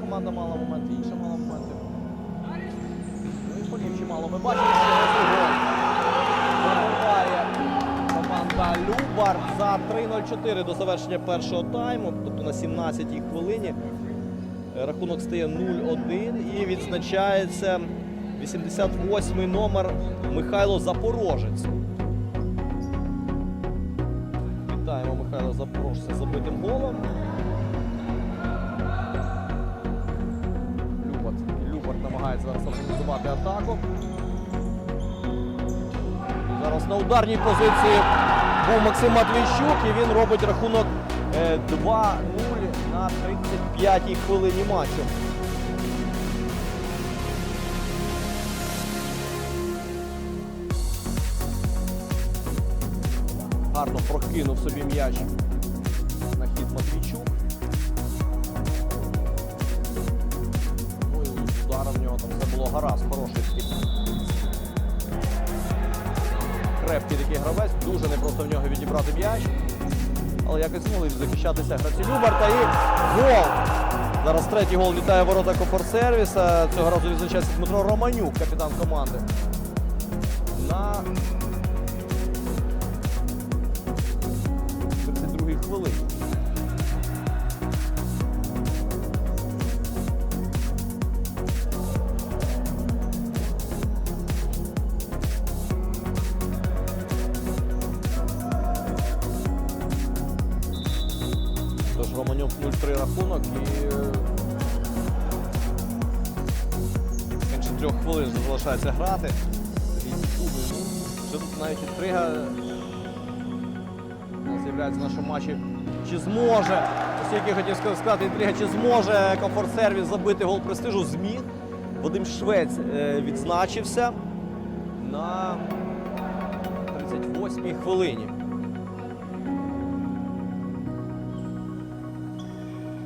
команда мала моменти, інша мала моменти. Ну і полів чимало. Ми бачимо, що. Забиває команда Любар за 3-0-4 до завершення першого тайму, тобто на 17-й хвилині. Рахунок стає 0-1 і відзначається 88-й номер Михайло Запорожець. Вітаємо Михайла Запорожця забитим голом. Намагається зараз організувати атаку. Зараз на ударній позиції був Максим Матвійчук і він робить рахунок е, 2-0 на 35-й хвилині матчу. Гарно прокинув собі м'яч гаразд, хороший схід. Крепкий такий гравець, дуже непросто в нього відібрати м'яч. Але якось змогли захищатися гравці Любарта і гол. Зараз третій гол літає ворота Кофорсервіса. Цього разу відзначається Дмитро Романюк, капітан команди. На 32-й хвилині. Тож Романюк 0-3 рахунок і е, менше трьох хвилин залишається грати. Вже тут навіть інтрига з'являється в нашому матчі. Чи зможе, оскільки хотів сказати, інтрига, чи зможе комфорт-сервіс забити гол престижу? Зміг. Вадим Швець е, відзначився на 38-й хвилині.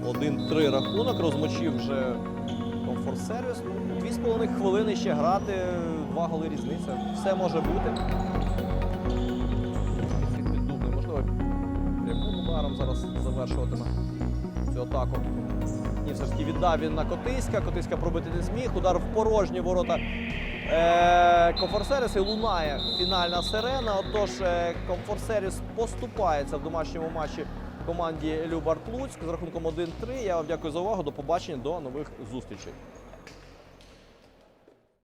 1-3 рахунок, розмочив вже комфорт сервіс. Дві з половиною хвилини ще грати, два голи різниця. Все може бути. Піддубний, можливо, прямим зараз завершуватиме цю атаку. Ні, все ж таки віддав він на Котиська. Котиська пробити не зміг. Удар в порожні ворота е, Комфорсервіс і лунає фінальна сирена. Отож, е, Комфорсервіс поступається в домашньому матчі команді Любар Плуцьк з рахунком 1-3. Я вам дякую за увагу. До побачення, до нових зустрічей.